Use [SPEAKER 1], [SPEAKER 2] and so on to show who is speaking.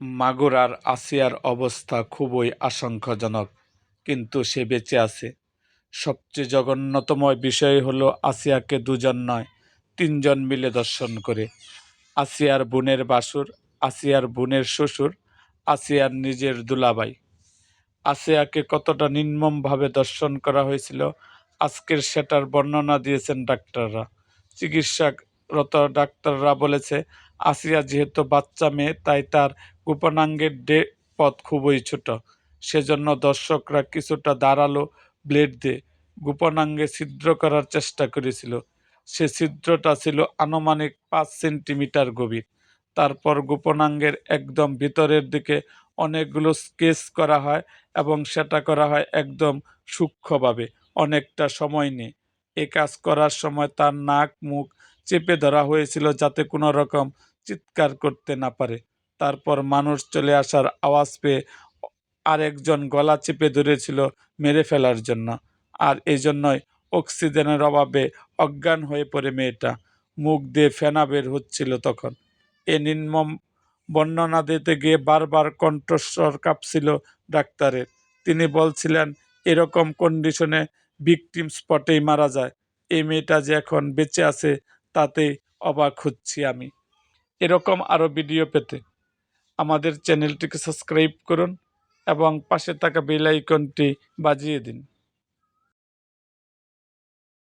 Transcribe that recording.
[SPEAKER 1] মাগুরার আসিয়ার অবস্থা খুবই আশঙ্কাজনক, কিন্তু সে বেঁচে আছে। সবচেয়ে জঘন্যতম বিষয় হলো আসিয়াকে দুজন নয়, তিনজন মিলে দর্শন করে। আসিয়ার বোনের বাসুর, আসিয়ার বোনের শ্বশুর, আসিয়ার নিজের দুলাবাই আসিয়াকে কতটা নির্মমভাবে দর্শন করা হয়েছিল, আজকের সেটার বর্ণনা দিয়েছেন ডাক্তাররা। চিকিৎসারত ডাক্তাররা বলেছে, আসিয়া যেহেতু বাচ্চা মেয়ে, তাই তার গোপনাঙ্গের ডে পথ খুবই ছোট। সেজন্য দর্শকরা কিছুটা দাঁড়াল ব্লেড দিয়ে গোপনাঙ্গে ছিদ্র করার চেষ্টা করেছিল। সে ছিদ্রটা ছিল আনুমানিক পাঁচ সেন্টিমিটার গভীর। তারপর গোপনাঙ্গের একদম ভিতরের দিকে অনেকগুলো স্কেচ করা হয় এবং সেটা করা হয় একদম সূক্ষ্মভাবে। অনেকটা সময় নিয়ে। এ কাজ করার সময় তার নাক, মুখ চেপে ধরা হয়েছিল যাতে কোনো রকম চিৎকার করতে না পারে। তারপর মানুষ চলে আসার আওয়াজ পেয়ে আরেকজন গলা চেপে ধরেছিল মেরে ফেলার জন্য। আর এই জন্যই অক্সিজেনের অভাবে অজ্ঞান হয়ে পড়ে মেয়েটা। মুখ দিয়ে ফেনা বের হচ্ছিল তখন। এ নির্মম বর্ণনা দিতে গিয়ে বারবার কণ্ঠস্বর কাঁপছিল ডাক্তারের। তিনি বলছিলেন, এরকম কন্ডিশনে ভিকটিম স্পটেই মারা যায়। এই মেয়েটা যে এখন বেঁচে আছে তাতেই অবাক হচ্ছি আমি। এরকম আরও ভিডিও পেতে আমাদের চ্যানেলটিকে সাবস্ক্রাইব করুন এবং পাশে থাকা বেল আইকনটি বাজিয়ে দিন।